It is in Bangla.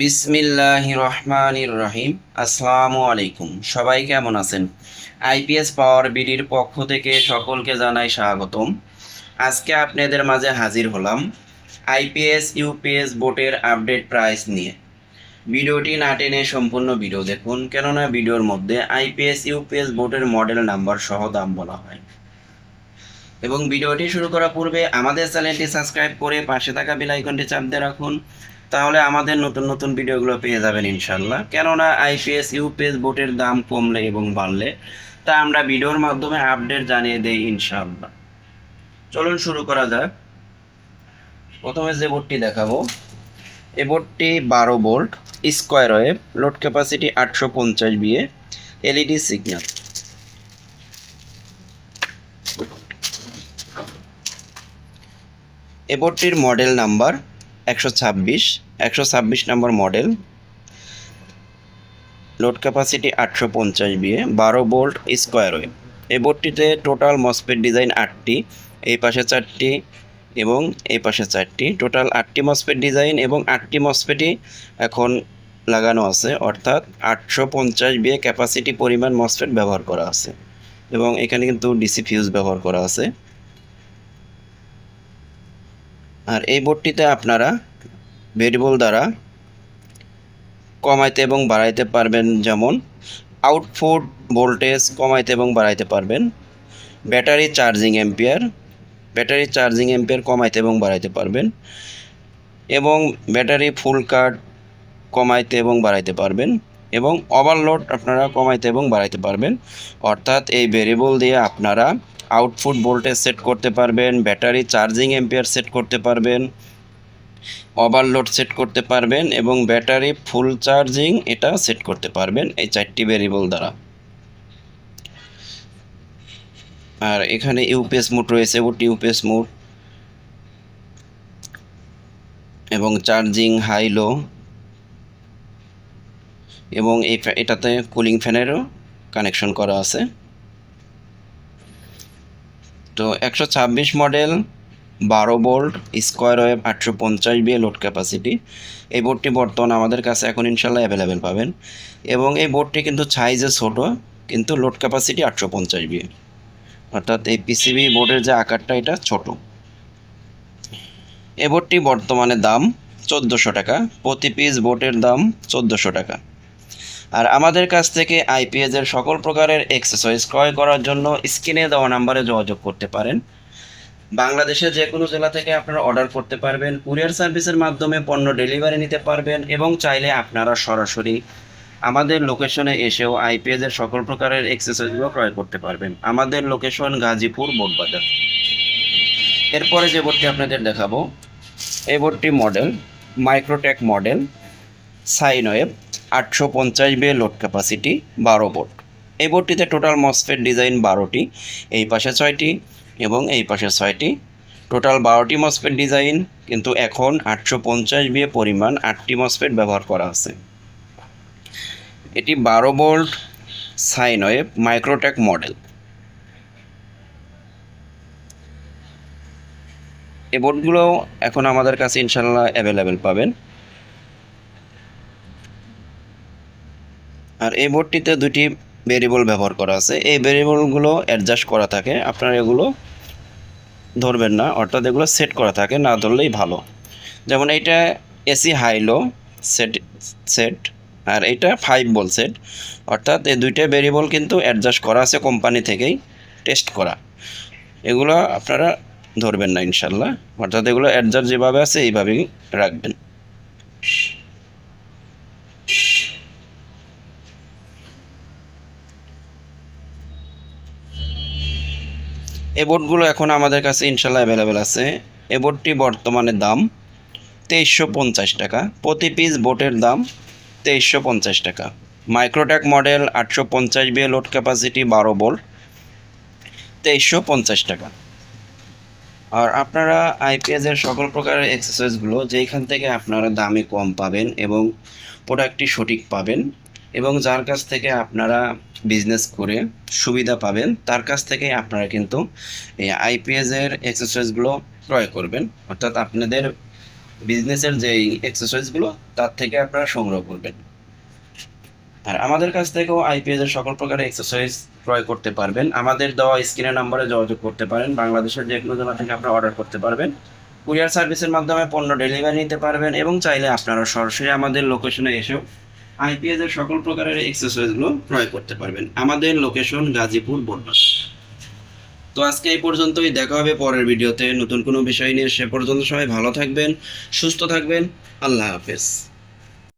বিসমিল্লাহ রহমানির রহিম আসসালামু আলাইকুম সবাই কেমন আছেন? আইপিএস পাওয়ার বিডির পক্ষ থেকে সকলকে জানাই স্বাগতম। আজকে আপনাদের মাঝে হাজির হলাম আইপিএস, ইউপিএস বোর্ডের আপডেট প্রাইস নিয়ে। ভিডিওটি না টেনে সম্পূর্ণ ভিডিও দেখুন, কেননা ভিডিওর মধ্যে আইপিএস, ইউপিএস বোর্ডের মডেল নাম্বার সহ দাম বলা হয়। এবং ভিডিওটি শুরু করার পূর্বে আমাদের চ্যানেলটি সাবস্ক্রাইব করে পাশে থাকা বেল আইকনটি চাপ রাখুন। তাহলে আমাদের নতুন নতুন ভিডিওগুলো পেয়ে যাবেন ইনশাল্লাহ কেননা আইপিএস ইউপিএস বোটের দাম কমলে এবং বাড়লে, তা আমরা ভিডিওর মাধ্যমে আপডেট জানিয়ে দেই ইনশাল্লাহ চলুন শুরু করা যাক। প্রথমে যে বোর্ডটি দেখাবো এই বোর্ডটি বারো volt, square wave load capacity আটশো পঞ্চাশ বিয়ে এলইডি সিগন্যাল এ বোর্ডটির মডেল নাম্বার একশো ছাব্বিশ একশো ছাব্বিশ নম্বর মডেল। লোড ক্যাপাসিটি আটশো পঞ্চাশ বিয়ে বারো বোল্ট স্কোয়ার ওয়েভ এই বোর্ডটিতে টোটাল মসপেট ডিজাইন আটটি, এই পাশে চারটি এবং এই পাশে চারটি। টোটাল আটটি মসপেট ডিজাইন এবং আটটি মসপেটই এখন লাগানো আছে, অর্থাৎ আটশো পঞ্চাশ বিয়ে ক্যাপাসিটি পরিমাণ মসপেট ব্যবহার করা আছে। এবং এখানে কিন্তু ডিসি ফিউজ ব্যবহার করা আছে। আর এই বোর্ডটিতে আপনারা ভেরিয়েবল দ্বারা কমাইতে এবং বাড়াইতে পারবেন যেমন আউটপুট ভোল্টেজ কমাইতে এবং বাড়াইতে পারবেন battery charging ampere battery charging ampere কমাইতে এবং বাড়াইতে পারবেন এবং ব্যাটারি ফুল কার্ড কমাইতে এবং বাড়াইতে পারবেন এবং ওভারলোড আপনারা কমাইতে এবং বাড়াইতে পারবেন। অর্থাৎ এই ভেরিয়েবল দিয়ে আপনারা আউটপুট ভোল্টেজ সেট করতে পারবেন ব্যাটারি চার্জিং এম্পিয়ার সেট করতে পারবেন ওভারলোড সেট করতে পারবেন এবং ব্যাটারি ফুল চার্জিং এটা সেট করতে পারবেন এই চারটি ভেরিয়েবল দ্বারা। আর এখানে ইউপিএস মোড রয়েছে, ওটি ইউপিএস মোড। এবং চার্জিং হাই লো। এবং এই এটাতে কুলিং ফ্যানেরও কানেকশন করা আছে। তো একশো ছাব্বিশ মডেল বারো ভোল্ট স্কোয়ার ওয়েভ আটশো পঞ্চাশ বিয়ে লোড ক্যাপাসিটি এই বোর্ডটি বর্তমান আমাদের কাছে এখন ইনশাল্লাহ অ্যাভেলেবেল পাবেন। এবং এই বোর্ডটি কিন্তু সাইজে ছোট, কিন্তু লোড ক্যাপাসিটি আটশো পঞ্চাশ বিয়ে অর্থাৎ এই পিসিবি বোর্ডের যে আকারটা, এটা ছোট। এই বোর্ডটি বর্তমানে দাম চোদ্দোশো টাকা। প্রতি পিস বোর্ডের দাম চোদ্দোশো টাকা। আর আমাদের কাছ থেকে আইপিএস এর সকল প্রকারের এক্সারসাইজ ক্রয় করার জন্য স্ক্রিনে দেওয়া নাম্বারে যোগাযোগ করতে পারেন। বাংলাদেশের যে কোনো জেলা থেকে আপনারা অর্ডার করতে পারবেন কুরিয়ার সার্ভিসের মাধ্যমে পণ্য ডেলিভারি নিতে পারবেন এবং চাইলে আপনারা সরাসরি আমাদের লোকেশনে এসেও আইপিএস এর সকল প্রকারের এক্সারসাইজগুলো ক্রয় করতে পারবেন। আমাদের লোকেশন গাজীপুর বোটবাজার। এরপরে যে বোর্ডটি আপনাদের দেখাবো, এই বোর্ডটি model Microtek model sine wave আটশো পঞ্চাশ বে লোড ক্যাপাসিটি বারো বোর্ড। এই বোর্ডটিতে টোটাল মসফেট ডিজাইন বারোটি, এই পাশে ছয়টি। এবং এই পাশে ছয়টি। টোটাল বারোটি মসফেট ডিজাইন কিন্তু এখন আটশো পঞ্চাশ বিয়ে পরিমাণ আটটি মসফেট ব্যবহার করা আছে এটি বারো volt sine wave Microtek model. এ বোর্ডগুলো এখন আমাদের কাছে ইনশাল্লাহ অ্যাভেলেবেল পাবেন। আর এই বোর্ডটিতে দুটি ভেরিয়েবল ব্যবহার করা আছে। এই ভেরিয়েবলগুলো অ্যাডজাস্ট করা থাকে। আপনারা এগুলো ধরবেন না, অর্থাৎ এগুলো সেট করা থাকে, না ধরলেই ভালো। যেমন এইটা AC high low set set আর এইটা ফাইভ বল সেট অর্থাৎ এই দুইটা ভেরিয়েবল কিন্তু অ্যাডজাস্ট করা আছে কোম্পানি থেকেই টেস্ট করা। এগুলো আপনারা ধরবেন না ইনশাল্লাহ। অর্থাৎ এগুলো অ্যাডজাস্ট যেভাবে আছে, এইভাবেই রাখবেন। বোর্ডগুলো এখন আমাদের কাছে ইনশাল্লাহ অ্যাভেলেবেল আছে। বোর্ডটি বর্তমানে দাম তেইশশো পঞ্চাশ টাকা। প্রতি পিস বোটের দাম তেইশশো পঞ্চাশ টাকা। মাইক্রোট্যাক মডেল আটশো পঞ্চাশ বিয়ে লোড ক্যাপাসিটি বারো বোল্ট তেইশশো পঞ্চাশ টাকা। আর আপনারা আইপিএস এর সকল প্রকারের এক্সারসাইজগুলো যেইখান থেকে আপনারা দামে কম পাবেন এবং প্রোডাক্টটি সঠিক পাবেন এবং যার কাছ থেকে আপনারা বিজনেস করে সুবিধা পাবেন, তার কাছ থেকেই আপনারা কিন্তু এই আইপিএস এর এক্সারসাইজগুলো ক্রয় করবেন। অর্থাৎ আপনাদের বিজনেসের যে এক্সারসাইজগুলো তার থেকে আপনারা সংগ্রহ করবেন। আর আমাদের কাছ থেকেও আইপিএস এর সকল প্রকারের এক্সারসাইজ ক্রয় করতে পারবেন। আমাদের দেওয়া স্ক্রিনের নাম্বারে যোগাযোগ করতে পারেন। বাংলাদেশের যে কোনো জেলা থেকে আপনারা অর্ডার করতে পারবেন। কুরিয়ার সার্ভিসের মাধ্যমে পণ্য ডেলিভারি নিতে পারবেন এবং চাইলে আপনারা সরাসরি আমাদের লোকেশনে এসেও আইপিএস এর সকল প্রকারের এক্সারসাইজগুলো ক্রয় করতে পারবেন। আমাদের লোকেশন গাজীপুর বোরবাস তো আজকে এই পর্যন্তই, দেখা হবে পরের ভিডিওতে। নতুন কোনো বিষয় নিয়ে সে পর্যন্ত সবাই ভালো থাকবেন, সুস্থ থাকবেন। আল্লাহ হাফেজ।